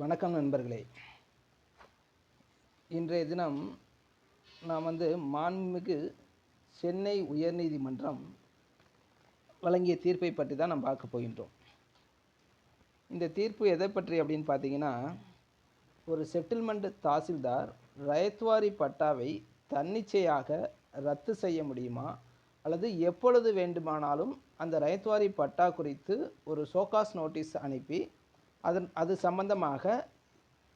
வணக்கம் நண்பர்களே. இன்றைய தினம் நாம் வந்து மாண்புமிகு சென்னை உயர்நீதிமன்றம் வழங்கிய தீர்ப்பை பற்றி தான் நாம் பார்க்க போகின்றோம். இந்த தீர்ப்பு எதை பற்றி அப்படின்னு பார்த்தீங்கன்னா ஒரு செட்டில்மெண்ட் தாசில்தார் ரயத்வாரி பட்டாவை தன்னிச்சையாக ரத்து செய்ய முடியுமா? அல்லது எப்பொழுது வேண்டுமானாலும் அந்த ரயத்வாரி பட்டா குறித்து ஒரு சோகாஸ் நோட்டீஸ் அனுப்பி அதன் அது சம்பந்தமாக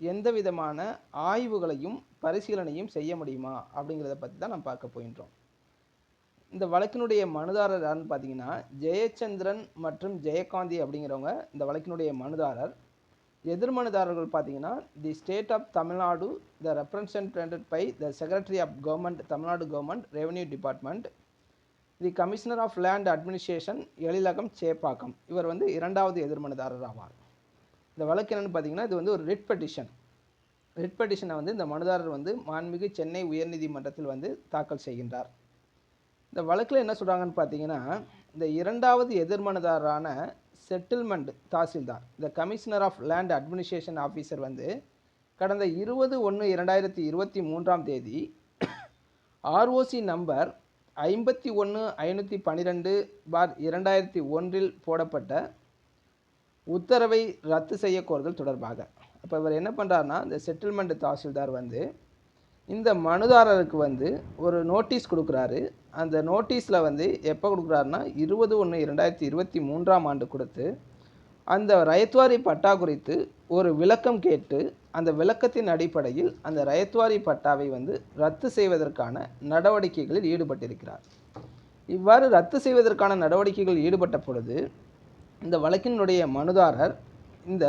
எந்த விதமான ஆய்வுகளையும் பரிசீலனையும் செய்ய முடியுமா? அப்படிங்கிறத பற்றி தான் நம்ம பார்க்க போகின்றோம். இந்த வழக்கினுடைய மனுதாரர் யாருன்னு பார்த்தீங்கன்னா ஜெயச்சந்திரன் மற்றும் ஜெயகாந்தி அப்படிங்கிறவங்க இந்த வழக்கினுடைய மனுதாரர். எதிர்மனுதாரர்கள் பார்த்தீங்கன்னா the state of Tamil Nadu the represented by the secretary of government Tamil Nadu government revenue department the commissioner of land administration Ezhilagam Chepauk. இவர் வந்து இரண்டாவது எதிர்மனுதாரர் ஆவார். இந்த வழக்கு என்னென்னு பார்த்தீங்கன்னா இது வந்து ஒரு ரிட் பெட்டிஷன் ரிட் பெட்டிஷனை வந்து இந்த மனுதாரர் வந்து மாண்புமிகு சென்னை உயர்நீதிமன்றத்தில் வந்து தாக்கல் செய்கின்றார். இந்த வழக்கில் என்ன சொல்கிறாங்கன்னு பார்த்தீங்கன்னா இந்த இரண்டாவது எதிர்மனுதாரரான செட்டில்மெண்ட் தாசில்தார் இந்த commissioner of land administration officer வந்து கடந்த இருபது ஒன்று இரண்டாயிரத்தி இருபத்தி மூன்றாம் தேதி ஆர்ஓசி நம்பர் ஐம்பத்தி ஒன்று ஐநூற்றி பன்னிரெண்டு பார் இரண்டாயிரத்தி ஒன்றில் போடப்பட்ட உத்தரவை ரத்து செய்ய கோருதல் தொடர்பாக. அப்போ இவர் என்ன பண்ணுறாருனா இந்த செட்டில்மெண்ட் தாசில்தார் வந்து இந்த மனுதாரருக்கு வந்து ஒரு நோட்டீஸ் கொடுக்குறாரு. அந்த நோட்டீஸில் வந்து எப்போ கொடுக்குறாருன்னா இருபது ஒன்று இரண்டாயிரத்தி இருபத்தி மூன்றாம் ஆண்டு கொடுத்து அந்த ரயத்வாரி பட்டா குறித்து ஒரு விளக்கம் கேட்டு அந்த விளக்கத்தின் அடிப்படையில் அந்த ரயத்வாரி பட்டாவை வந்து ரத்து செய்வதற்கான நடவடிக்கைகளில் ஈடுபட்டிருக்கிறார். இவ்வாறு ரத்து செய்வதற்கான நடவடிக்கைகளில் ஈடுபட்ட பொழுது இந்த வழக்கினுடைய மனுதாரர் இந்த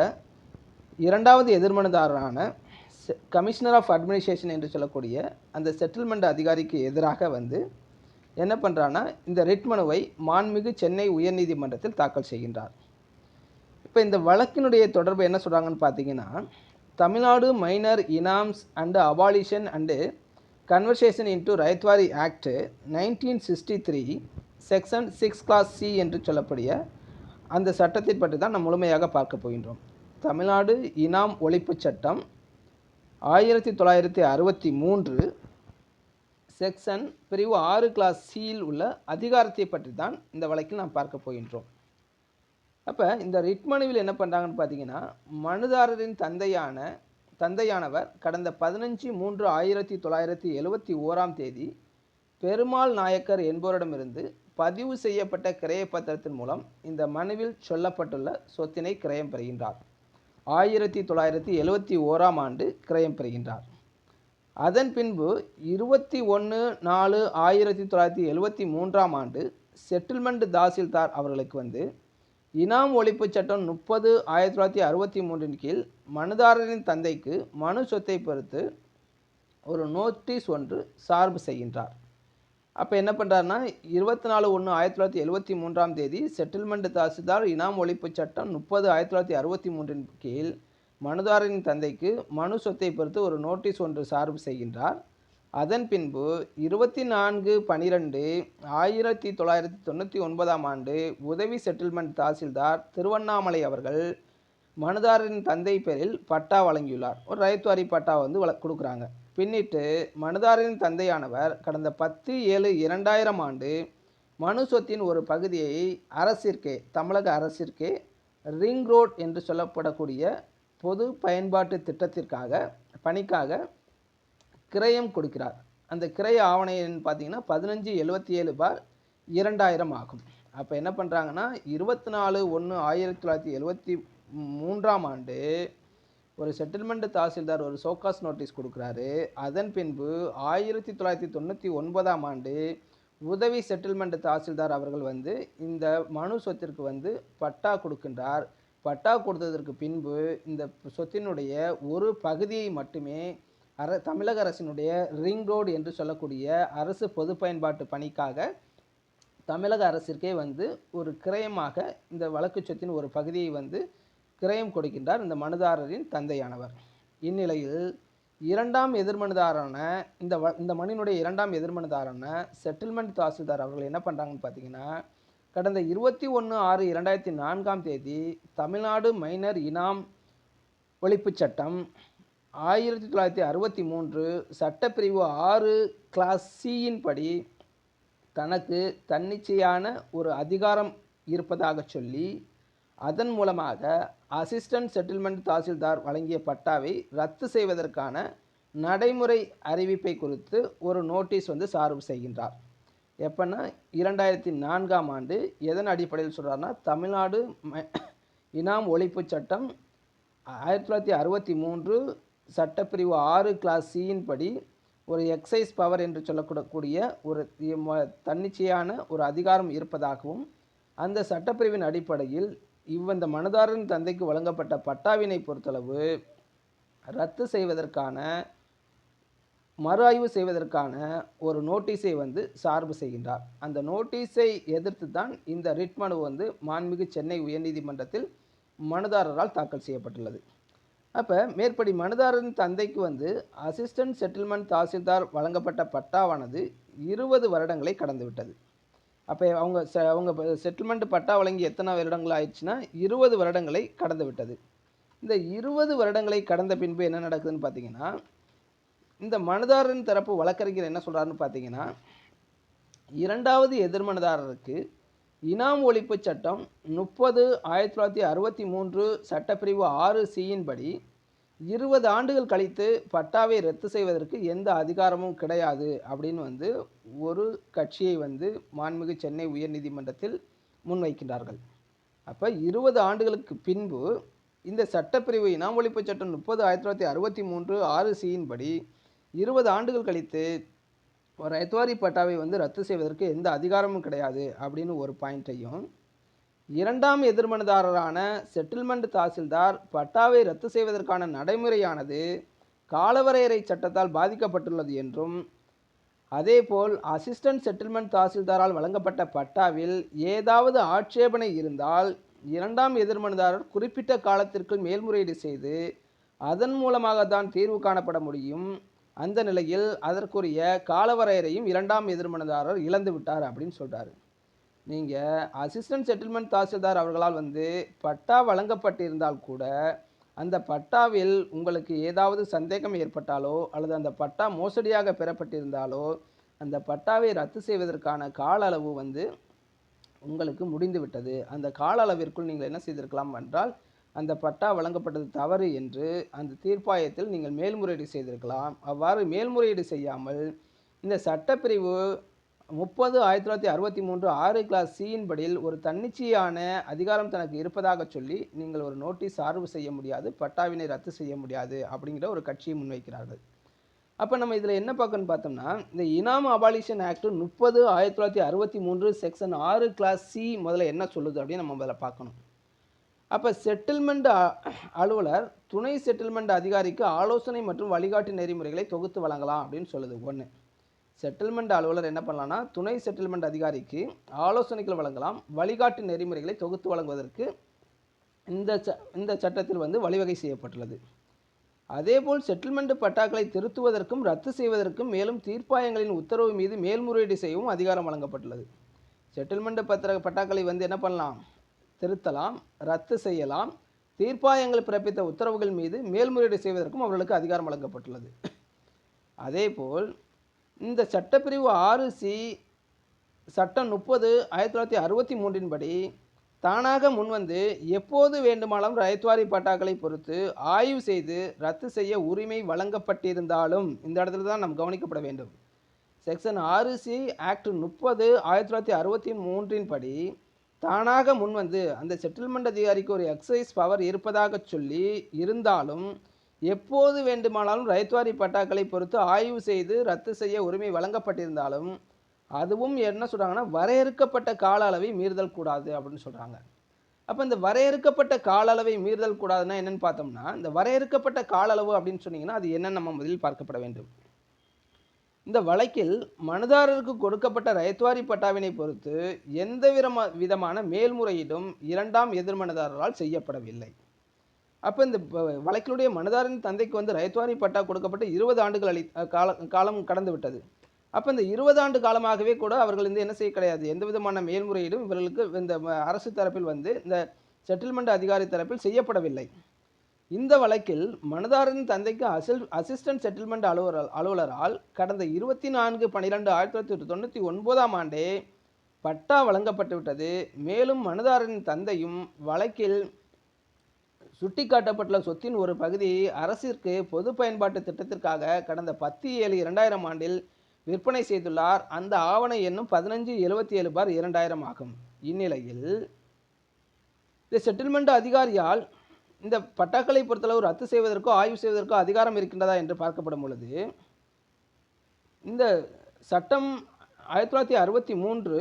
இரண்டாவது எதிர்மனுதாரரான கமிஷனர் ஆஃப் அட்மினிஸ்ட்ரேஷன் என்று சொல்லக்கூடிய அந்த செட்டில்மெண்ட் அதிகாரிக்கு எதிராக வந்து என்ன பண்ணுறான்னா இந்த ரிட் மனுவை மாண்புமிகு சென்னை உயர்நீதிமன்றத்தில் தாக்கல் செய்கின்றார். இப்போ இந்த வழக்கினுடைய தொடர்பு என்ன சொல்கிறாங்கன்னு பார்த்தீங்கன்னா Tamil Nadu minor inams and abolition and conversion into ryotwari act nineteen sixty three section six clause C என்று சொல்லக்கூடிய அந்த சட்டத்தை பற்றி தான் நாம் முழுமையாக பார்க்க போகின்றோம். தமிழ்நாடு இனாம் ஒழிப்பு சட்டம் ஆயிரத்தி தொள்ளாயிரத்தி அறுபத்தி மூன்று செக்ஷன் பிரிவு ஆறு கிளாஸ் சியில் உள்ள அதிகாரத்தை பற்றி தான் இந்த வழக்கில் நாம் பார்க்க போகின்றோம். அப்போ இந்த ரிட் மனுவில் என்ன பண்ணுறாங்கன்னு பார்த்தீங்கன்னா மனுதாரரின் தந்தையான தந்தையானவர் கடந்த பதினஞ்சு மூன்று ஆயிரத்தி தொள்ளாயிரத்தி எழுவத்தி ஓராம் தேதி பெருமாள் நாயக்கர் என்பவரிடமிருந்து பதிவு செய்யப்பட்ட கிரய பத்திரத்தின் மூலம் இந்த மனுவில் சொல்லப்பட்டுள்ள சொத்தினை கிரயம் பெறுகின்றார். ஆயிரத்தி தொள்ளாயிரத்தி எழுவத்தி ஓராம் ஆண்டு கிரயம் பெறுகின்றார். அதன் பின்பு இருபத்தி ஒன்று நாலு ஆயிரத்தி தொள்ளாயிரத்தி எழுவத்தி மூன்றாம் ஆண்டு செட்டில்மெண்ட் தாசில்தார் அவர்களுக்கு வந்து இனாம் ஒழிப்பு சட்டம் முப்பது ஆயிரத்தி தொள்ளாயிரத்தி அறுபத்தி மூன்றின் கீழ் மனுதாரரின் தந்தைக்கு மனு சொத்தை பொறுத்து ஒரு நோட்டீஸ் ஒன்று சார்பு செய்கின்றார். அப்போ என்ன பண்ணுறாருன்னா இருபத்தி நாலு ஒன்று ஆயிரத்தி தொள்ளாயிரத்தி எழுபத்தி மூன்றாம் தேதி செட்டில்மெண்ட் தாசில்தார் இனாம் ஒழிப்பு சட்டம் முப்பது ஆயிரத்தி தொள்ளாயிரத்தி அறுபத்தி மூன்றின் கீழ் மனுதாரரின் தந்தைக்கு மனு சொத்தை பொறுத்து ஒரு நோட்டீஸ் ஒன்று சார்பு செய்கின்றார். அதன் பின்பு இருபத்தி நான்கு பனிரெண்டு ஆயிரத்தி தொள்ளாயிரத்தி தொண்ணூற்றி ஒன்பதாம் ஆண்டு உதவி செட்டில்மெண்ட் தாசில்தார் திருவண்ணாமலை அவர்கள் மனுதாரரின் தந்தை பேரில் பட்டா வழங்கியுள்ளார். ஒரு ரயத்வாரி பட்டா வந்து வள கொடுக்குறாங்க. பின்னிட்டு மனுதாரரின் தந்தையானவர் கடந்த பத்து ஏழு இரண்டாயிரம் ஆண்டு மனு சொத்தின் ஒரு பகுதியை அரசிற்கே தமிழக அரசிற்கே ரிங் ரோட் என்று சொல்லப்படக்கூடிய பொது பயன்பாட்டு திட்டத்திற்காக பணிக்காக கிரயம் கொடுக்கிறார். அந்த கிரய ஆவணைன்னு பார்த்தீங்கன்னா பதினஞ்சு எழுபத்தி ஏழு பார் இரண்டாயிரம் ஆகும். அப்போ என்ன பண்ணுறாங்கன்னா இருபத்தி நாலு ஒன்று ஆயிரத்தி தொள்ளாயிரத்தி எழுபத்தி மூன்றாம் ஆண்டு ஒரு செட்டில்மெண்ட் தாசில்தார் ஒரு சோகாஸ் நோட்டீஸ் கொடுக்குறாரு. அதன் பின்பு ஆயிரத்தி தொள்ளாயிரத்தி தொண்ணூற்றி ஒன்பதாம் ஆண்டு உதவி செட்டில்மெண்ட் தாசில்தார் அவர்கள் வந்து இந்த மனு சொத்திற்கு வந்து பட்டா கொடுக்கின்றார். பட்டா கொடுத்ததற்கு பின்பு இந்த சொத்தினுடைய ஒரு பகுதியை மட்டுமே அர தமிழக அரசினுடைய ரிங் ரோடு என்று சொல்லக்கூடிய அரசு பொது பயன்பாட்டு பணிக்காக தமிழக அரசிற்கே வந்து ஒரு கிரயமாக இந்த வழக்கு சொத்தின் ஒரு பகுதியை வந்து கிரயம் கொடுக்கின்றார் இந்த மனுதாரரின் தந்தையானவர். இந்நிலையில் இரண்டாம் எதிர்மனுதாரான இந்த வ இந்த மணினுடைய இரண்டாம் எதிர்மனுதாரான செட்டில்மெண்ட் தாசில்தார் அவர்கள் என்ன பண்ணுறாங்கன்னு பார்த்தீங்கன்னா கடந்த இருபத்தி ஒன்று ஆறு இரண்டாயிரத்தி நான்காம் தேதி தமிழ்நாடு மைனர் இனாம் ஒழிப்புச் சட்டம் ஆயிரத்தி தொள்ளாயிரத்தி அறுபத்தி மூன்று சட்டப்பிரிவு ஆறு கிளாஸ் சியின் படி தனக்கு தன்னிச்சையான ஒரு அதிகாரம் இருப்பதாக சொல்லி அதன் மூலமாக அசிஸ்டன்ட் செட்டில்மெண்ட் தாசில்தார் வழங்கிய பட்டாவை ரத்து செய்வதற்கான நடைமுறை அறிவிப்பை குறித்து ஒரு நோட்டீஸ் வந்து சார்பு செய்கின்றார். எப்போன்னா இரண்டாயிரத்தி நான்காம் ஆண்டு எதன் அடிப்படையில் சொல்கிறாருன்னா தமிழ்நாடு இனாம் ஒழிப்புச் சட்டம் ஆயிரத்தி தொள்ளாயிரத்தி அறுபத்தி மூன்று சட்டப்பிரிவு ஆறு கிளாஸ் சியின் படி ஒரு எக்ஸைஸ் பவர் என்று சொல்லக்கூடக்கூடிய ஒரு தன்னிச்சையான ஒரு அதிகாரம் இருப்பதாகவும் அந்த சட்டப்பிரிவின் அடிப்படையில் இவ்வந்த மனுதாரரின் தந்தைக்கு வழங்கப்பட்ட பட்டாவினை பொறுத்தளவு ரத்து செய்வதற்கான மறு ஆய்வு செய்வதற்கான ஒரு நோட்டீஸை வந்து சார்பு செய்கின்றார். அந்த நோட்டீஸை எதிர்த்து தான் இந்த ரிட் மனு வந்து மாண்புமிகு சென்னை உயர்நீதிமன்றத்தில் மனுதாரரால் தாக்கல் செய்யப்பட்டுள்ளது. அப்போ மேற்படி மனுதாரரின் தந்தைக்கு வந்து அசிஸ்டன்ட் செட்டில்மெண்ட் தாசில்தார் வழங்கப்பட்ட பட்டாவானது இருபது வருடங்களை கடந்துவிட்டது. அப்போ அவங்க செ- அவங்க செட்டில்மெண்ட் பட்டா வழங்கி எத்தனை வருடங்கள் ஆயிடுச்சுன்னா இருபது வருடங்களை கடந்து விட்டது. இந்த இருபது வருடங்களை கடந்த பின்பு என்ன நடக்குதுன்னு பார்த்தீங்கன்னா இந்த மனுதாரரின் தரப்பு வழக்கறிஞர் என்ன சொல்கிறாருன்னு பார்த்தீங்கன்னா இரண்டாவது எதிர்மனுதாரருக்கு இனாம் ஒழிப்புச் சட்டம் முப்பது ஆயிரத்தி தொள்ளாயிரத்தி அறுபத்தி மூன்று சட்டப்பிரிவு ஆறு சியின் படி இருபது ஆண்டுகள் கழித்து பட்டாவை ரத்து செய்வதற்கு எந்த அதிகாரமும் கிடையாது அப்படின்னு வந்து ஒரு கட்சியை வந்து மாண்புமிகு சென்னை உயர்நீதிமன்றத்தில் முன்வைக்கின்றார்கள். அப்போ இருபது ஆண்டுகளுக்கு பின்பு இந்த சட்டப்பிரிவு இனாம் ஒழிப்பு சட்டம் முப்பது ஆயிரத்தி தொள்ளாயிரத்தி அறுபத்தி மூன்று ஆறு சியின் படி இருபது ஆண்டுகள் கழித்து ஒரு எத்வாரி பட்டாவை வந்து ரத்து செய்வதற்கு எந்த அதிகாரமும் கிடையாது அப்படின்னு ஒரு பாயிண்ட்டையும் இரண்டாம் எதிர்மனுதாரரான செட்டில்மெண்ட் தாசில்தார் பட்டாவை ரத்து செய்வதற்கான நடைமுறையானது காலவரையறை சட்டத்தால் பாதிக்கப்பட்டுள்ளது என்றும் அதேபோல் அசிஸ்டன்ட் செட்டில்மெண்ட் தாசில்தாரால் வழங்கப்பட்ட பட்டாவில் ஏதாவது ஆட்சேபனை இருந்தால் இரண்டாம் எதிர்மனுதாரர் குறிப்பிட்ட காலத்திற்குள் மேல்முறையீடு செய்து அதன் மூலமாக தான் தீர்வு காணப்பட முடியும். அந்த நிலையில் அதற்குரிய காலவரையறையும் இரண்டாம் எதிர்மனுதாரர் இழந்துவிட்டார் அப்படின்னு சொல்கிறாரு நீங்கள் அசிஸ்டன்ட் செட்டில்மெண்ட் தாசில்தார் அவர்களால் வந்து பட்டா வழங்கப்பட்டிருந்தால் கூட அந்த பட்டாவில் உங்களுக்கு ஏதாவது சந்தேகம் ஏற்பட்டாலோ அல்லது அந்த பட்டா மோசடியாக பெறப்பட்டிருந்தாலோ அந்த பட்டாவை ரத்து செய்வதற்கான கால அளவு வந்து உங்களுக்கு முடிந்துவிட்டது. அந்த கால அளவிற்குள் நீங்கள் என்ன செய்திருக்கலாம் என்றால் அந்த பட்டா வழங்கப்பட்டது தவறு என்று அந்த தீர்ப்பாயத்தில் நீங்கள் மேல்முறையீடு செய்திருக்கலாம். அவ்வாறு மேல்முறையீடு செய்யாமல் இந்த சட்டப்பிரிவு முப்பது ஆயிரத்தி தொள்ளாயிரத்தி அறுபத்தி மூன்று ஆறு கிளாஸ் சியின் படியில் ஒரு தன்னிச்சையான அதிகாரம் தனக்கு இருப்பதாக சொல்லி நீங்கள் ஒரு நோட்டீஸ் ஆர்வு செய்ய முடியாது பட்டாவினை ரத்து செய்ய முடியாது அப்படிங்கிற ஒரு கட்சியை முன்வைக்கிறார்கள். அப்போ நம்ம இதில் என்ன பார்க்கணும்னு பார்த்தோம்னா இந்த இனாம் அபாலிஷன் ஆக்ட் முப்பது ஆயிரத்தி தொள்ளாயிரத்தி அறுபத்தி மூன்று செக்ஷன் ஆறு கிளாஸ் சி முதல்ல என்ன சொல்லுது அப்படின்னு நம்ம முதல்ல பார்க்கணும். அப்போ செட்டில்மெண்ட் அலுவலர் துணை செட்டில்மெண்ட் அதிகாரிக்கு ஆலோசனை மற்றும் வழிகாட்டு நெறிமுறைகளை தொகுத்து வழங்கலாம் அப்படின்னு சொல்லுது. ஒன்று செட்டில்மெண்ட் அலுவலர் என்ன பண்ணலாம்னா துணை செட்டில்மெண்ட் அதிகாரிக்கு ஆலோசனைகள் வழங்கலாம் வழிகாட்டு நெறிமுறைகளை தொகுத்து வழங்குவதற்கு இந்த ச இந்த சட்டத்தில் வந்து வழிவகை செய்யப்பட்டுள்ளது. அதேபோல் செட்டில்மெண்ட் பட்டாக்களை திருத்துவதற்கும் ரத்து செய்வதற்கும் மேலும் தீர்ப்பாயங்களின் உத்தரவு மீது மேல்முறையீடு செய்யவும் அதிகாரம் வழங்கப்பட்டுள்ளது. செட்டில்மெண்ட் பத்திர பட்டாக்களை வந்து என்ன பண்ணலாம்? திருத்தலாம் ரத்து செய்யலாம் தீர்ப்பாயங்கள் பிறப்பித்த உத்தரவுகள் மீது மேல்முறையீடு செய்வதற்கும் அவர்களுக்கு அதிகாரம் வழங்கப்பட்டுள்ளது. அதேபோல் இந்த சட்டப்பிரிவு ஆறு சி சட்டம் முப்பது ஆயிரத்தி தொள்ளாயிரத்தி அறுபத்தி மூன்றின் படி தானாக முன்வந்து எப்போது வேண்டுமானாலும் ரயத்வாரி பட்டாக்களை பொறுத்து ஆய்வு செய்து ரத்து செய்ய உரிமை வழங்கப்பட்டிருந்தாலும் இந்த இடத்துல தான் நாம் கவனிக்கப்பட வேண்டும். செக்ஷன் ஆறு சி ஆக்ட் முப்பது ஆயிரத்தி தொள்ளாயிரத்தி அறுபத்தி மூன்றின் படி தானாக முன்வந்து அந்த செட்டில்மெண்ட் அதிகாரிக்கு ஒரு எக்ஸைஸ் பவர் இருப்பதாக சொல்லி இருந்தாலும் எப்போது வேண்டுமானாலும் ரைத்வாரி பட்டாக்களை பொறுத்து ஆய்வு செய்து ரத்து செய்ய உரிமை வழங்கப்பட்டிருந்தாலும் அதுவும் என்ன சொல்கிறாங்கன்னா வரையறுக்கப்பட்ட கால அளவை மீறுதல் கூடாது அப்படின்னு சொல்கிறாங்க அப்போ இந்த வரையறுக்கப்பட்ட கால அளவை மீறுதல் கூடாதுன்னா என்னென்னு பார்த்தோம்னா இந்த வரையறுக்கப்பட்ட கால அளவு அப்படின்னு சொன்னீங்கன்னா அது என்ன நம்ம முதலில் பார்க்கப்பட வேண்டும். இந்த வழக்கில் மனுதாரருக்கு கொடுக்கப்பட்ட ரயத்வாரி பட்டாவினை பொறுத்து எந்த விதமான மேல்முறையீடும் இரண்டாம் எதிர்மனுதாரரால் செய்யப்படவில்லை. அப்போ இந்த வழக்கினுடைய வழக்கிலுடைய தந்தைக்கு வந்து ரயத்வாரி பட்டா கொடுக்கப்பட்டு இருபது ஆண்டுகள் அளி காலம் காலம் கடந்து விட்டது. அப்போ இந்த இருபது ஆண்டு காலமாகவே கூட அவர்கள் வந்து என்ன செய்ய கிடையாது. எந்த விதமான மேல்முறையீடும் இவர்களுக்கு இந்த அரசு தரப்பில் வந்து இந்த செட்டில்மெண்ட் அதிகாரி தரப்பில் செய்யப்படவில்லை. இந்த வழக்கில் மனதாரின் தந்தைக்கு அசில் அசிஸ்டன்ட் செட்டில்மெண்ட் அலுவலர் அலுவலரால் கடந்த இருபத்தி நான்கு பன்னிரெண்டு ஆயிரத்தி தொள்ளாயிரத்தி தொண்ணூற்றி ஒன்பதாம் ஆண்டே பட்டா வழங்கப்பட்டுவிட்டது மேலும் மனதாரின் தந்தையும் வழக்கில் சுட்டிக்காட்டப்பட்டுள்ள சொத்தின் ஒரு பகுதியை அரசிற்கு பொது பயன்பாட்டு திட்டத்திற்காக கடந்த பத்து ஏழு இரண்டாயிரம் ஆண்டில் விற்பனை செய்துள்ளார். அந்த ஆவண எண்ணும் பதினஞ்சு எழுபத்தி ஏழு பார் இரண்டாயிரம் ஆகும். இந்நிலையில் இந்த செட்டில்மெண்ட் அதிகாரியால் இந்த பட்டாக்களை பொறுத்தளவு ரத்து செய்வதற்கோ ஆய்வு செய்வதற்கோ அதிகாரம் இருக்கின்றதா என்று பார்க்கப்படும் பொழுது இந்த சட்டம் ஆயிரத்தி தொள்ளாயிரத்தி அறுபத்தி மூன்று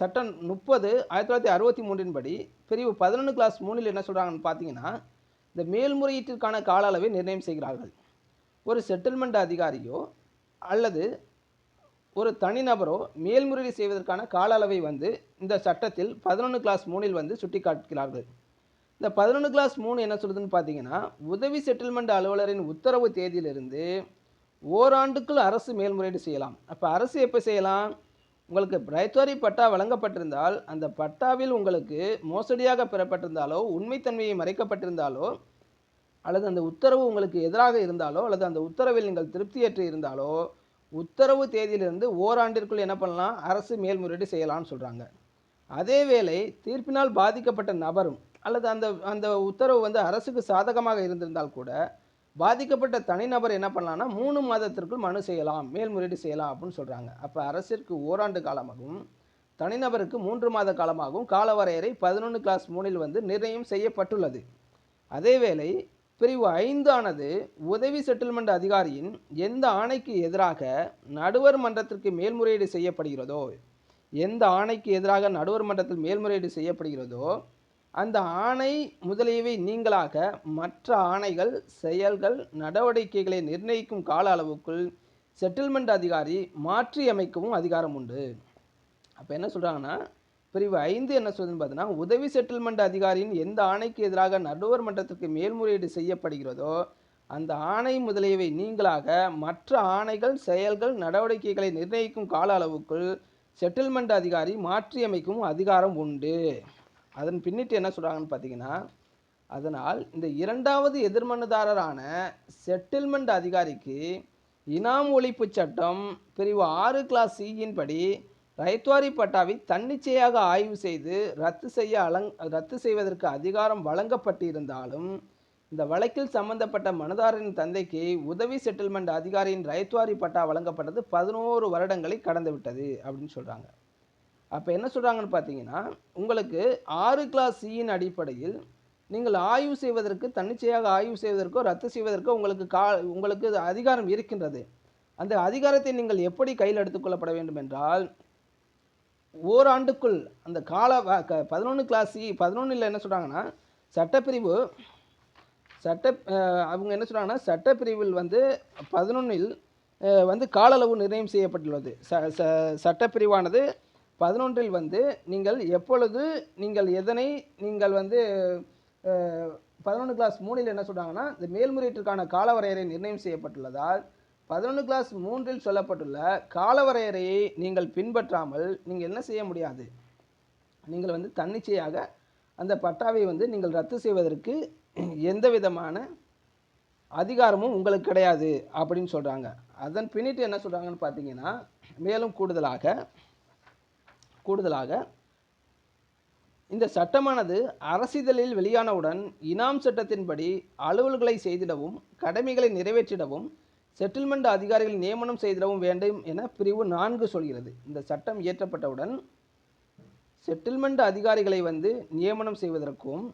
சட்டம் முப்பது ஆயிரத்தி தொள்ளாயிரத்தி அறுபத்தி மூன்றின் படி பிரிவு பதினொன்று கிளாஸ் மூணில் என்ன சொல்கிறாங்கன்னு பார்த்தீங்கன்னா இந்த மேல்முறையீட்டிற்கான கால அளவை நிர்ணயம் செய்கிறார்கள். ஒரு செட்டில்மெண்ட் அதிகாரியோ அல்லது ஒரு தனிநபரோ மேல்முறையீடு செய்வதற்கான கால அளவை வந்து இந்த சட்டத்தில் பதினொன்று கிளாஸ் மூணில் வந்து சுட்டிக்காட்டுகிறார்கள். இந்த பதினொன்று கிளாஸ் மூணு என்ன சொல்லுதுன்னு பார்த்தீங்கன்னா உதவி செட்டில்மெண்ட் அலுவலரின் உத்தரவு தேதியிலிருந்து ஓராண்டுக்குள் அரசு மேல்முறையீடு செய்யலாம். அப்போ அரசு எப்போ செய்யலாம்? உங்களுக்கு பிரைத்தோரி பட்டா வழங்கப்பட்டிருந்தால் அந்த பட்டாவில் உங்களுக்கு மோசடியாக பெறப்பட்டிருந்தாலோ உண்மைத்தன்மையை மறைக்கப்பட்டிருந்தாலோ அல்லது அந்த உத்தரவு உங்களுக்கு எதிராக இருந்தாலோ அல்லது அந்த உத்தரவில் நீங்கள் திருப்தியற்று இருந்தாலோ உத்தரவு தேதியிலிருந்து ஓராண்டிற்குள் என்ன பண்ணலாம்? அரசு மேல்முறையீடு செய்யலாம்னு சொல்கிறாங்க அதே வேளை தீர்ப்பினால் பாதிக்கப்பட்ட நபரும் அல்லது அந்த அந்த உத்தரவு வந்து அரசுக்கு சாதகமாக இருந்திருந்தால் கூட பாதிக்கப்பட்ட தனிநபர் என்ன பண்ணலாம்னா மூணு மாதத்திற்குள் மனு செய்யலாம் மேல்முறையீடு செய்யலாம் அப்படின்னு சொல்கிறாங்க அப்போ அரசிற்கு ஓராண்டு காலமாகவும் தனிநபருக்கு மூன்று மாத காலமாகவும் காலவரையறை பதினொன்று கிளாஸ் மூணில் வந்து நிர்ணயம் செய்யப்பட்டுள்ளது. அதேவேளை பிரிவு ஐந்தானது உதவி செட்டில்மெண்ட் அதிகாரியின் எந்த ஆணைக்கு எதிராக நடுவர் மன்றத்திற்கு மேல்முறையீடு செய்யப்படுகிறதோ எந்த ஆணைக்கு எதிராக நடுவர் மன்றத்தில் மேல்முறையீடு செய்யப்படுகிறதோ அந்த ஆணை முதலியவை நீங்களாக மற்ற ஆணைகள் செயல்கள் நடவடிக்கைகளை நிர்ணயிக்கும் கால அளவுக்குள் செட்டில்மெண்ட் அதிகாரி மாற்றி அமைக்கவும் அதிகாரம் உண்டு. அப்போ என்ன சொல்கிறாங்கன்னா பிரிவு ஐந்து என்ன சொல்லுதுன்னு பார்த்தீங்கன்னா உதவி செட்டில்மெண்ட் அதிகாரியின் எந்த ஆணைக்கு எதிராக நடுவர் மன்றத்திற்கு மேல்முறையீடு செய்யப்படுகிறதோ அந்த ஆணை முதலியவை நீங்களாக மற்ற ஆணைகள் செயல்கள் நடவடிக்கைகளை நிர்ணயிக்கும் கால அளவுக்குள் செட்டில்மெண்ட் அதிகாரி மாற்றியமைக்கும் அதிகாரம் உண்டு. அதன் பின்னிட்டு என்ன சொல்கிறாங்கன்னு பார்த்தீங்கன்னா அதனால் இந்த இரண்டாவது எதிர்மனுதாரரான செட்டில்மெண்ட் அதிகாரிக்கு இனாம் ஒழிப்பு சட்டம் பிரிவு ஆறு கிளாஸ் சியின் படி ரைத்வாரி பட்டாவை தன்னிச்சையாக ஆய்வு செய்து ரத்து செய்ய அலங் ரத்து செய்வதற்கு அதிகாரம் வழங்கப்பட்டிருந்தாலும் இந்த வழக்கில் சம்பந்தப்பட்ட மனுதாரரின் தந்தைக்கு உதவி செட்டில்மெண்ட் அதிகாரியின் ரைத்வாரி பட்டா வழங்கப்பட்டது பதினோரு வருடங்களை கடந்துவிட்டது அப்படின்னு சொல்கிறாங்க அப்போ என்ன சொல்கிறாங்கன்னு பார்த்தீங்கன்னா உங்களுக்கு ஆறு கிளாஸ் சியின் அடிப்படையில் நீங்கள் ஆய்வு செய்வதற்கு தன்னிச்சையாக ஆய்வு செய்வதற்கோ ரத்து செய்வதற்கோ உங்களுக்கு கா உங்களுக்கு அதிகாரம் இருக்கின்றது. அந்த அதிகாரத்தை நீங்கள் எப்படி கையில் எடுத்துக்கொள்ளப்பட வேண்டும் என்றால் ஓராண்டுக்குள் அந்த கால பதினொன்று கிளாஸ் சி பதினொன்றில் என்ன சொல்கிறாங்கன்னா சட்டப்பிரிவு சட்ட அவங்க என்ன சொல்கிறாங்கன்னா சட்டப்பிரிவில் வந்து பதினொன்றில் வந்து கால அளவு நிர்ணயம் செய்யப்பட்டுள்ளது. ச ச சட்டப்பிரிவானது பதினொன்றில் வந்து நீங்கள் எப்பொழுது நீங்கள் எதனை நீங்கள் வந்து பதினொன்று கிளாஸ் மூணில் என்ன சொல்கிறாங்கன்னா இந்த மேல்முறையீட்டிற்கான காலவரையறை நிர்ணயம் செய்யப்பட்டுள்ளதால் பதினொன்று கிளாஸ் மூன்றில் சொல்லப்பட்டுள்ள காலவரையறையை நீங்கள் பின்பற்றாமல் நீங்கள் என்ன செய்ய முடியாது? நீங்கள் வந்து தன்னிச்சையாக அந்த பட்டாவை வந்து நீங்கள் ரத்து செய்வதற்கு எந்த விதமான அதிகாரமும் உங்களுக்கு கிடையாது அப்படின்னு சொல்கிறாங்க அதன் பின்னிட்டு என்ன சொல்கிறாங்கன்னு பார்த்தீங்கன்னா மேலும் கூடுதலாக கூடுதலாக இந்த சட்டமானது அரசிதழில் வெளியானவுடன் இனாம் சட்டத்தின்படி அலுவல்களை செய்திடவும் கடமைகளை நிறைவேற்றிடவும் செட்டில்மெண்ட் அதிகாரிகள் நியமனம் செய்திடவும் வேண்டும் என பிரிவு நான்கு சொல்கிறது. இந்த சட்டம் இயற்றப்பட்டவுடன் செட்டில்மெண்ட் அதிகாரிகளை வந்து நியமனம் செய்வதற்கும்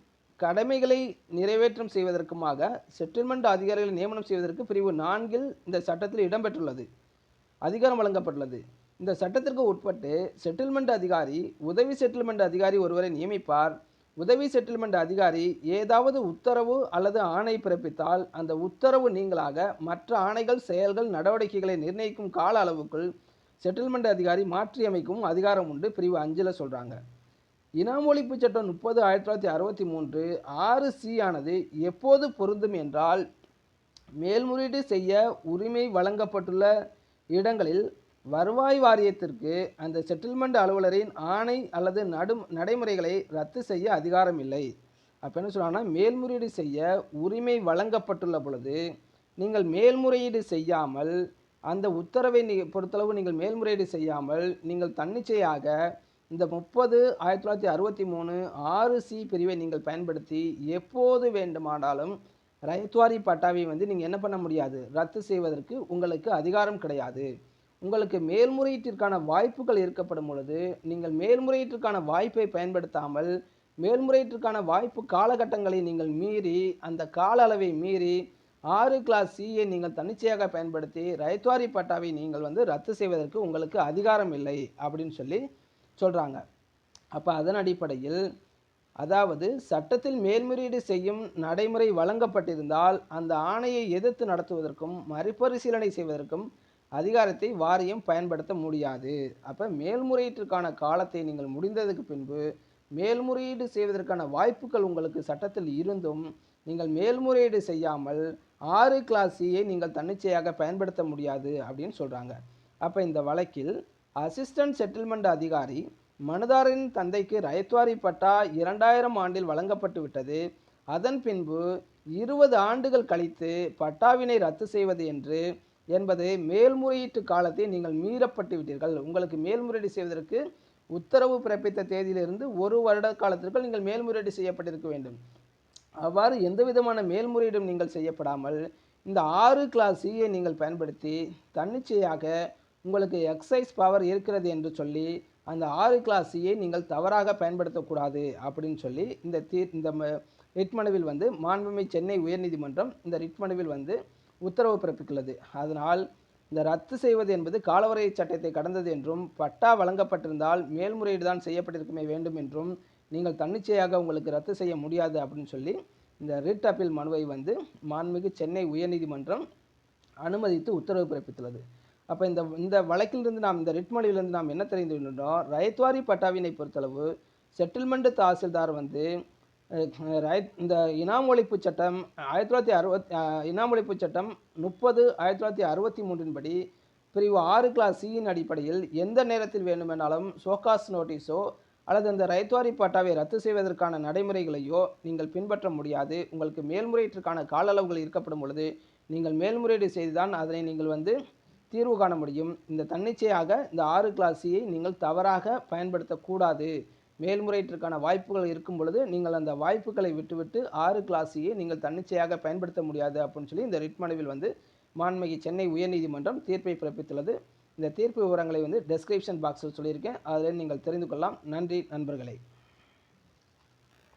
கடமைகளை நிறைவேற்றம் செய்வதற்குமாக செட்டில்மெண்ட் அதிகாரிகளை நியமனம் செய்வதற்கு பிரிவு நான்கில் இந்த சட்டத்தில் இடம்பெற்றுள்ளது. அதிகாரம் வழங்கப்பட்டுள்ளது. இந்த சட்டத்திற்கு உட்பட்டு செட்டில்மெண்ட் அதிகாரி உதவி செட்டில்மெண்ட் அதிகாரி ஒருவரை நியமிப்பார். உதவி செட்டில்மெண்ட் அதிகாரி ஏதாவது உத்தரவு அல்லது ஆணை பிறப்பித்தால் அந்த உத்தரவு நீங்களாக மற்ற ஆணைகள் செயல்கள் நடவடிக்கைகளை நிர்ணயிக்கும் கால அளவுக்குள் செட்டில்மெண்ட் அதிகாரி மாற்றியமைக்கும் அதிகாரம் உண்டு. பிரிவு அஞ்சில் சொல்கிறாங்க இனாம் ஒழிப்பு சட்டம் முப்பது ஆயிரத்தி தொள்ளாயிரத்தி அறுபத்தி மூன்று ஆறு சி ஆனது எப்போது பொருந்தும் என்றால் மேல்முறையீடு செய்ய உரிமை வழங்கப்பட்டுள்ள இடங்களில் வருவாய் வாரியத்திற்கு அந்த செட்டில்மெண்ட் அலுவலரின் ஆணை அல்லது நடு நடைமுறைகளை ரத்து செய்ய அதிகாரம் இல்லை. அப்போ என்ன சொல்கிறாங்கன்னா மேல்முறையீடு செய்ய உரிமை வழங்கப்பட்டுள்ள பொழுது நீங்கள் மேல்முறையீடு செய்யாமல் அந்த உத்தரவை நீ பொறுத்தளவு நீங்கள் மேல்முறையீடு செய்யாமல் நீங்கள் தன்னிச்சையாக இந்த முப்பது ஆயிரத்தி தொள்ளாயிரத்தி அறுபத்தி மூணு ஆறு சி பிரிவை நீங்கள் பயன்படுத்தி எப்போது வேண்டுமானாலும் ரைத்வாரி பட்டாவை வந்து நீங்கள் என்ன பண்ண முடியாது? ரத்து செய்வதற்கு உங்களுக்கு அதிகாரம் கிடையாது. உங்களுக்கு மேல்முறையீட்டிற்கான வாய்ப்புகள் இருக்கப்படும் பொழுது நீங்கள் மேல்முறையீட்டிற்கான வாய்ப்பை பயன்படுத்தாமல் மேல்முறையீட்டிற்கான வாய்ப்பு காலகட்டங்களை நீங்கள் மீறி அந்த கால அளவை மீறி ஆறு கிளாஸ் சியை நீங்கள் தன்னிச்சையாக பயன்படுத்தி ரைத்வாரி பட்டாவை நீங்கள் வந்து ரத்து செய்வதற்கு உங்களுக்கு அதிகாரம் இல்லை அப்படின்னு சொல்லி சொல்கிறாங்க அப்போ அதன் அடிப்படையில் அதாவது சட்டத்தில் மேல்முறையீடு செய்யும் நடைமுறை வழங்கப்பட்டிருந்தால் அந்த ஆணையை எதிர்த்து நடத்துவதற்கும் மறுபரிசீலனை செய்வதற்கும் அதிகாரத்தை வாரியம் பயன்படுத்த முடியாது. அப்போ மேல்முறையீட்டிற்கான காலத்தை நீங்கள் முடிந்ததுக்கு பின்பு மேல்முறையீடு செய்வதற்கான வாய்ப்புகள் உங்களுக்கு சட்டத்தில் இருந்தும் நீங்கள் மேல்முறையீடு செய்யாமல் ஆறு கிளாஸ் சியை நீங்கள் தன்னிச்சையாக பயன்படுத்த முடியாது அப்படின்னு சொல்கிறாங்க அப்போ இந்த வழக்கில் அசிஸ்டன்ட் செட்டில்மெண்ட் அதிகாரி மனுதாரின் தந்தைக்கு ரயத்வாரி பட்டா இரண்டாயிரம் ஆண்டில் வழங்கப்பட்டு விட்டது. அதன் பின்பு இருபது ஆண்டுகள் கழித்து பட்டாவினை ரத்து செய்வது என்று என்பது மேல்முறையீட்டு காலத்தை நீங்கள் மீறப்பட்டு விட்டீர்கள். உங்களுக்கு மேல்முறையீடு செய்வதற்கு உத்தரவு பிறப்பித்த தேதியிலிருந்து ஒரு வருட காலத்திற்குள் நீங்கள் மேல்முறையீடு செய்யப்பட்டிருக்க வேண்டும். அவ்வாறு எந்த விதமான மேல்முறையீடும் நீங்கள் செய்யப்படாமல் இந்த ஆறு கிளாஸ் சியை நீங்கள் பயன்படுத்தி தன்னிச்சையாக உங்களுக்கு எக்ஸைஸ் பவர் இருக்கிறது என்று சொல்லி அந்த ஆறு கிளாஸ் சியை நீங்கள் தவறாக பயன்படுத்தக்கூடாது அப்படின்னு சொல்லி இந்த தீர் இந்த ம- வந்து மாண்புமை சென்னை உயர்நீதிமன்றம் இந்த ரிட்மனுவில் வந்து உத்தரவு பிறப்பித்துள்ளது. அதனால் இந்த ரத்து செய்வது என்பது காலவரை சட்டத்தை கடந்தது என்றும் பட்டா வழங்கப்பட்டிருந்தால் மேல்முறையீடு தான் செய்யப்பட்டிருக்குமே வேண்டும் என்றும் நீங்கள் தன்னிச்சையாக உங்களுக்கு ரத்து செய்ய முடியாது அப்படின்னு சொல்லி இந்த ரிட் அப்பீல் மனுவை வந்து மாண்புமிகு சென்னை உயர்நீதிமன்றம் அனுமதித்து உத்தரவு பிறப்பித்துள்ளது. அப்போ இந்த இந்த வழக்கிலிருந்து நாம் இந்த ரிட் மனுவிலிருந்து நாம் என்ன தெரிந்து கொண்டோம்? ரயத்வாரி பட்டாவினை பொறுத்தளவு செட்டில்மெண்ட் தாசில்தார் வந்து இந்த இனாம் ஒழிப்பு சட்டம் ஆயிரத்தி தொள்ளாயிரத்தி அறுபத் இனாம் ஒழிப்பு சட்டம் முப்பது ஆயிரத்தி தொள்ளாயிரத்தி அறுபத்தி மூன்றின் படி பிரிவு ஆறு கிளாஸ் சியின் அடிப்படையில் எந்த நேரத்தில் வேண்டுமானாலும் சோகாஸ் நோட்டீஸோ அல்லது அந்த ரைத்வாரி பட்டாவை ரத்து செய்வதற்கான நடைமுறைகளையோ நீங்கள் பின்பற்ற முடியாது. உங்களுக்கு மேல்முறையீட்டிற்கான கால அளவுகள் இருக்கப்படும் பொழுது நீங்கள் மேல்முறையீடு செய்துதான் அதனை நீங்கள் வந்து தீர்வு காண முடியும். இந்த தன்னிச்சையாக இந்த ஆறு கிளாஸ் சியை நீங்கள் தவறாக பயன்படுத்தக்கூடாது. மேல்முறையீட்டிற்கான வாய்ப்புகள் இருக்கும் பொழுது நீங்கள் அந்த வாய்ப்புகளை விட்டுவிட்டு ஆறு கிளாஸையே நீங்கள் தன்னிச்சையாக பயன்படுத்த முடியாது அப்படின்னு சொல்லி இந்த ரிட் மனுவில் வந்து மாண்புமிகு சென்னை உயர்நீதிமன்றம் தீர்ப்பை பிறப்பித்துள்ளது. இந்த தீர்ப்பு விவரங்களை வந்து டெஸ்கிரிப்ஷன் பாக்ஸில் சொல்லியிருக்கேன். அதில் நீங்கள் தெரிந்து கொள்ளலாம். நன்றி நண்பர்களே.